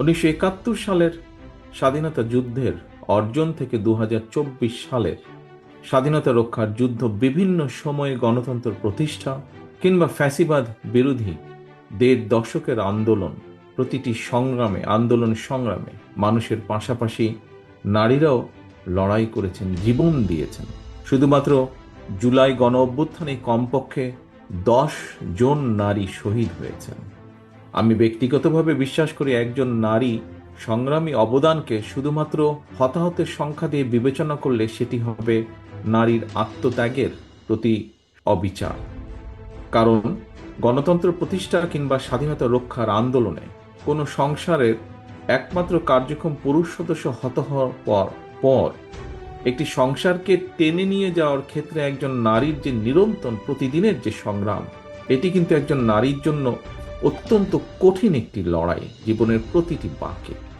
উনিশশো একাত্তর সালের স্বাধীনতা যুদ্ধের অর্জন থেকে দু হাজার চব্বিশ সালের স্বাধীনতা রক্ষার যুদ্ধ বিভিন্ন সময়ে গণতন্ত্র প্রতিষ্ঠা কিংবা ফ্যাসিবাদ বিরোধী দেড় দশকের আন্দোলন, প্রতিটি সংগ্রামে, আন্দোলন সংগ্রামে মানুষের পাশাপাশি নারীরাও লড়াই করেছেন, জীবন দিয়েছেন। শুধুমাত্র জুলাই গণ অভ্যুত্থানে কমপক্ষে দশ জন নারী শহীদ হয়েছেন। আমি ব্যক্তিগতভাবে বিশ্বাস করি একজন নারী সংগ্রামী অবদানকে শুধুমাত্র হতাহতের সংখ্যা দিয়ে বিবেচনা করলে সেটি হবে নারীর আত্মত্যাগের প্রতি অবিচার। কারণ গণতন্ত্র প্রতিষ্ঠা কিংবা স্বাধীনতা রক্ষার আন্দোলনে কোনো সংসারের একমাত্র কার্যক্রম পুরুষ সদস্য হত হওয়ার পর পর একটি সংসারকে টেনে নিয়ে যাওয়ার ক্ষেত্রে একজন নারীর যে নিরন্তর প্রতিদিনের যে সংগ্রাম, এটি কিন্তু একজন নারীর জন্য অত্যন্ত কঠিন একটি লড়াই জীবনের প্রতিটি বাঁকে।